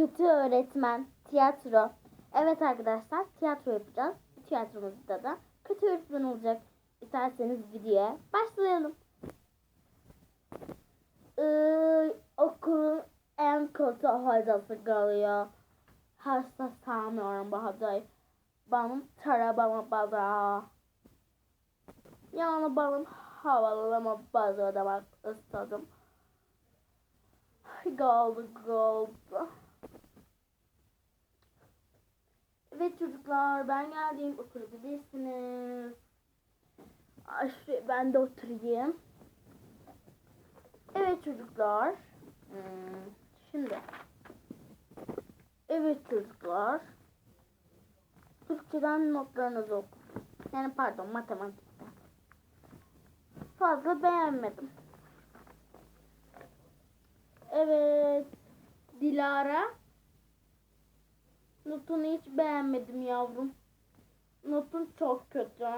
Kötü öğretmen. Tiyatro. Evet arkadaşlar tiyatro yapacağız. Tiyatromuzda da kötü öğretmen olacak. İsterseniz videoya başlayalım. Ee, okulun en kötü hocası geliyor. Hasta sanmıyorum bu hocayı. Benim tarabama bana. Yani benim havalama bazı ödemek istedim. Goldu goldu. Evet çocuklar ben geldim oturabilirsiniz. Ay, ben de oturayım. Evet çocuklar. Hmm, şimdi. Evet çocuklar. Türkçeden notlarınızı oku. Yani pardon matematikten. Fazla beğenmedim. Evet. Dilara. Notunu hiç beğenmedim yavrum. Notun çok kötü.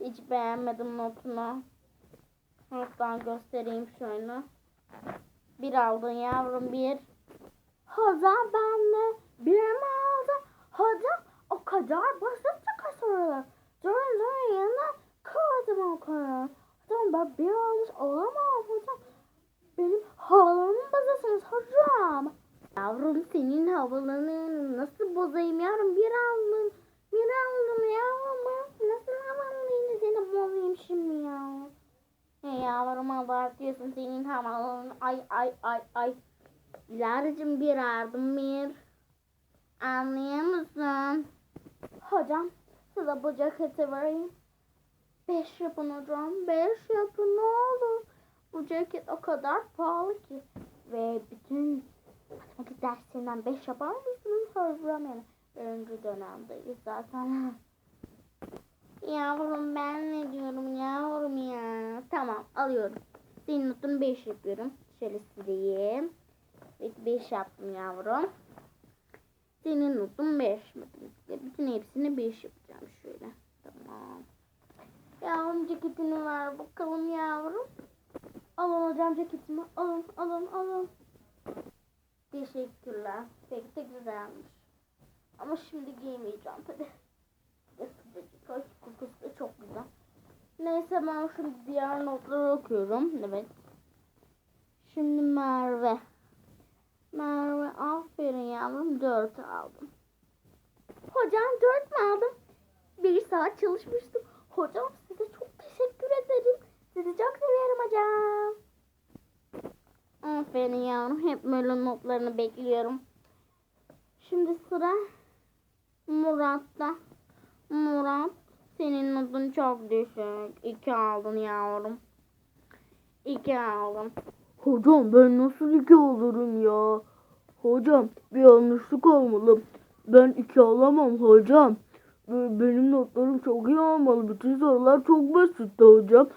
Hiç beğenmedim notunu. Hatta göstereyim şöyle. Bir aldın yavrum bir. Hocam ben de bir mi aldım? Hocam o kadar basit çıkar sorular. Durun durun yanına koydum o kadar. Hocam ben bir almış olamam hocam. Benim havalarımı bozuyorsunuz hocam. Yavrum senin havalarını nasıl bozayım yavrum? Bir aldım. Bir aldım yavrum. Nasıl havalarını seni bozayım şimdi ya? Hey yavrum abartıyorsun senin havalarını. Ay ay ay ay. Dilara'cığım bir aldım bir. Anlıyor musun? Hocam size bu ceketi vereyim. Beş yapın hocam. Beş yapın ne olur. Bu ceket o kadar pahalı ki. Ve bütün matematik derslerinden 5 yapar mısınız? Yani. Birinci dönemdeyiz zaten. Yavrum ben ne diyorum yavrum ya. Tamam alıyorum. Senin notunu 5 yapıyorum. Şöyle sileyim. Evet 5 yaptım yavrum. Senin notun 5 matematikte. Bütün hepsini 5 yapacağım şöyle. Tamam. Yavrum ceketini ver bakalım yavrum. Alın hocam ceketimi. Alın alın alın. Teşekkürler. Pek de güzelmiş. Ama şimdi giymeyeceğim tabi. Sıcacık. Kokusu da çok güzel. Neyse ben şimdi diğer notları okuyorum. Evet. Şimdi Merve. Merve aferin yavrum 4 aldım. Hocam 4 mü aldım? Bir saat çalışmıştım. Hocam size çok teşekkür ederim. Sizi çok seviyorum hocam. Aferin yavrum. Hep böyle notlarını bekliyorum. Şimdi sıra Murat'ta. Murat senin notun çok düşük. İki aldın yavrum. İki aldım. Hocam ben nasıl iki olurum ya? Hocam bir yanlışlık olmalı. Ben iki alamam hocam. Be- Benim notlarım çok iyi olmalı. Bütün sorular çok basitti hocam.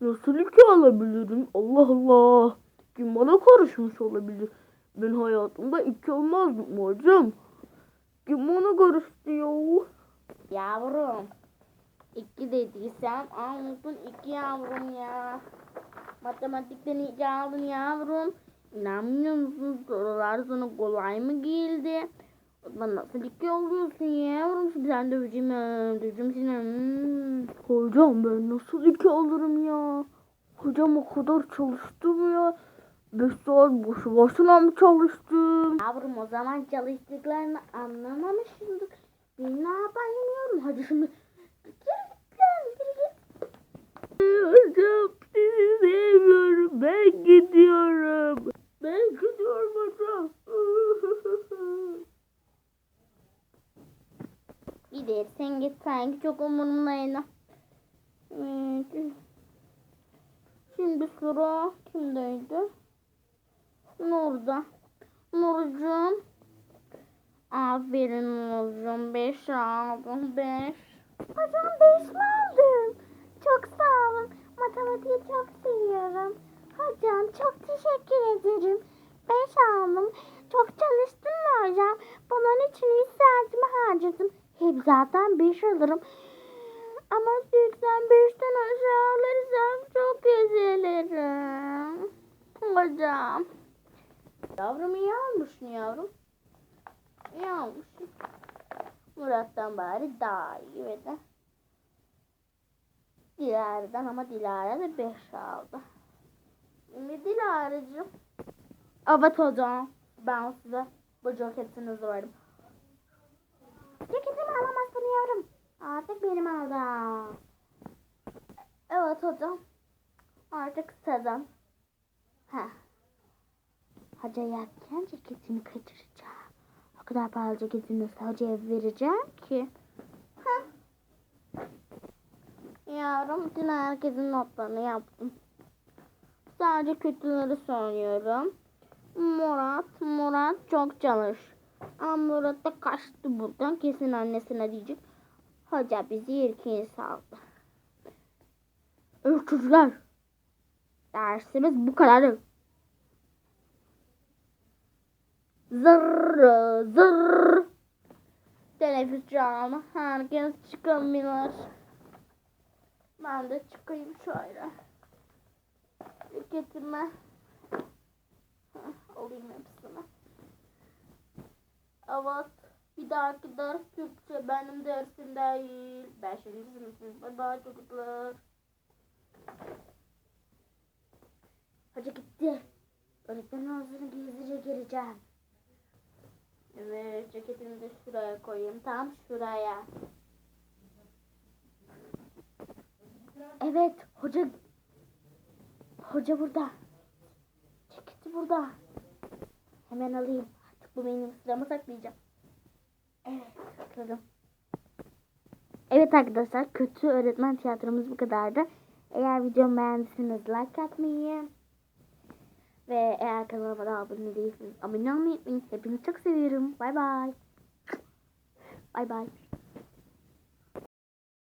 Nasıl iki alabilirim? Allah Allah. Kim bana karışmış olabilir? Ben hayatımda iki olmazdım hocam. Kim bana karıştı ya? Yavrum. İki dediysem anladın iki yavrum ya. Matematikten iki aldın yavrum. İnanmıyor musun? Sorular sana kolay mı geldi? Ben nasıl iki oluyorsun yavrum? Şimdi sen döveceğim ya. Döveceğim seni. Hmm. Hocam ben nasıl iki alırım ya? Hocam o kadar çalıştım ya. Beş saat boşu boşuna mı çalıştım? Yavrum o zaman çalıştıklarını anlamamışsındır. Ben ne yapayım yavrum? Hadi şimdi. Hocam sizi sevmiyorum. Ben gidiyorum. Ben gidiyorum hocam. Bir de sen git sanki çok umurumdaydı. Evet. Şimdi sıra kimdeydi? Nur'da. Nurcuğum. Aferin Nurcuğum. Beş aldım. Beş. Hocam beş mi aldın? Çok sağ olun. Matematiği çok seviyorum. Hocam çok teşekkür ederim. Beş aldım. Çok çalıştın mı hocam? Bunun için saatimi harcadım. Hep zaten beş alırım. Ama 85'ten aşağı alırsam çok üzülürüm. Hocam. Yavrum iyi almışsın yavrum. İyi almışsın. Murat'tan bari daha iyi ve de Dilara'dan ama Dilara da 5 aldı. Şimdi Dilara'cığım. Evet hocam. Ben size bu ceketinizi verdim. Ceketimi alamazsın yavrum. Artık benim aldı. Evet hocam. Artık sizin. Heh. Hoca yerken ceketini kaçıracağım. O kadar pahalı ceketini nasıl hocaya vereceğim ki? Heh. Yavrum dün herkesin notlarını yaptım. Sadece kötüleri söylüyorum. Murat, Murat çok çalış. Ama Murat da kaçtı buradan. Kesin annesine diyecek. Hoca bizi irkiye saldı. Çocuklar. Dersimiz bu kadar. Zırr. Teneffüs çağına herkes çıkabilir. Ben de çıkayım şöyle. Ceketime alayım hepsini. Evet. Bir dahaki ders Türkçe benim dersim değil. Beşinci sınıfım. Bye bye çocuklar. Hoca gitti. Öğretmenin ağzını gizlice gireceğim. Evet, ceketimi de şuraya koyayım. Tam şuraya. Evet, hoca Hoca burada. Ceketi burada. Hemen alayım. Artık bu benim sıramı saklayacağım. Evet, sakladım. Evet arkadaşlar, kötü öğretmen tiyatromuz bu kadardı. Eğer videomu beğendiyseniz like atmayı ve eğer kanalıma da abone değilseniz abone olmayı unutmayın. Hepinizi çok seviyorum. Bay bay. Bay bay.